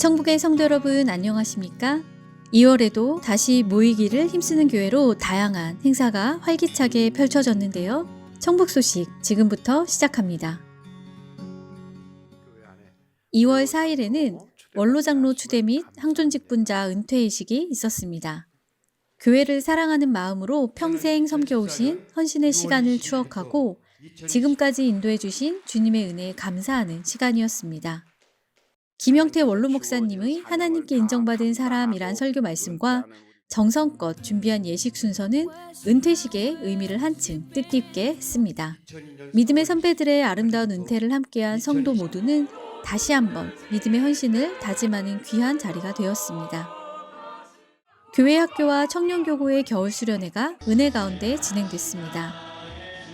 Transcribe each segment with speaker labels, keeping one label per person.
Speaker 1: 청북의 성도 여러분 안녕하십니까? 2월에도 다시 모이기를 힘쓰는 교회로 다양한 행사가 활기차게 펼쳐졌는데요. 청북 소식 지금부터 시작합니다. 2월 4일에는 원로장로 추대 및 항존 직분자 은퇴의식이 있었습니다. 교회를 사랑하는 마음으로 평생 섬겨오신 헌신의 시간을 추억하고 지금까지 인도해 주신 주님의 은혜에 감사하는 시간이었습니다. 김영태 원로 목사님의 하나님께 인정받은 사람이란 설교 말씀과 정성껏 준비한 예식 순서는 은퇴식의 의미를 한층 뜻깊게 했습니다. 믿음의 선배들의 아름다운 은퇴를 함께한 성도 모두는 다시 한번 믿음의 헌신을 다짐하는 귀한 자리가 되었습니다. 교회 학교와 청년교구의 겨울 수련회가 은혜 가운데 진행됐습니다.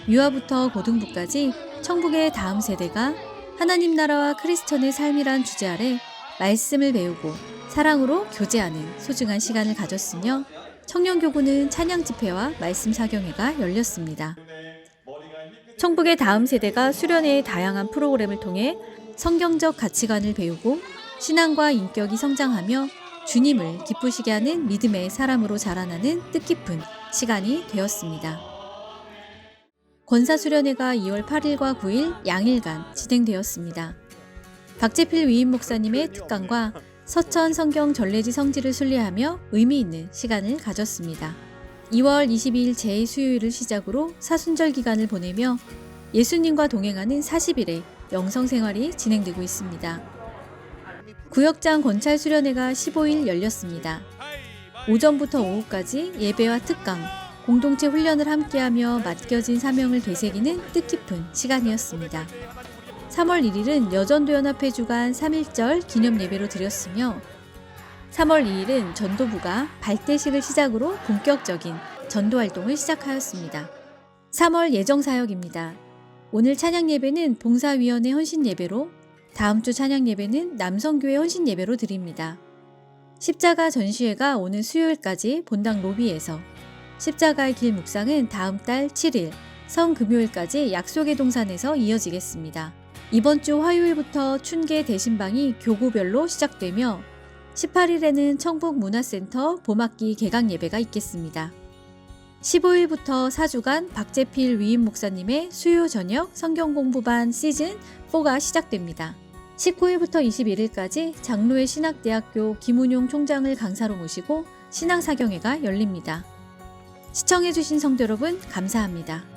Speaker 1: 유아부터 고등부까지 청북의 다음 세대가 하나님 나라와 크리스천의 삶이란 주제 아래 말씀을 배우고 사랑으로 교제하는 소중한 시간을 가졌으며 청년교구는 찬양 집회와 말씀 사경회가 열렸습니다. 청북의 다음 세대가 수련회의 다양한 프로그램을 통해 성경적 가치관을 배우고 신앙과 인격이 성장하며 주님을 기쁘시게 하는 믿음의 사람으로 자라나는 뜻깊은 시간이 되었습니다. 권사수련회가 2월 8일과 9일 양일간 진행되었습니다. 박재필 위임 목사님의 특강과 서천 성경 전래지 성지를 순례하며 의미 있는 시간을 가졌습니다. 2월 22일 제2수요일을 시작으로 사순절 기간을 보내며 예수님과 동행하는 40일의 영성 생활이 진행되고 있습니다. 구역장 권찰 수련회가 15일 열렸습니다. 오전부터 오후까지 예배와 특강, 공동체 훈련을 함께하며 맡겨진 사명을 되새기는 뜻깊은 시간이었습니다. 3월 1일은 여전도연합회 주간 3.1절 기념 예배로 드렸으며 3월 2일은 전도부가 발대식을 시작으로 본격적인 전도 활동을 시작하였습니다. 3월 예정 사역입니다. 오늘 찬양 예배는 봉사위원회 헌신 예배로 다음 주 찬양 예배는 남성교회 헌신 예배로 드립니다. 십자가 전시회가 오늘 수요일까지 본당 로비에서 십자가의 길 묵상은 다음 달 7일 성금요일까지 약속의 동산에서 이어지겠습니다. 이번 주 화요일부터 춘계 대신방이 교구별로 시작되며 18일에는 청북 문화센터 봄학기 개강 예배가 있겠습니다. 15일부터 4주간 박재필 위임 목사님의 수요 저녁 성경 공부반 시즌 4가 시작됩니다. 19일부터 21일까지 장로의 신학대학교 김운용 총장을 강사로 모시고 신앙사경회가 열립니다. 시청해주신 성도 여러분 감사합니다.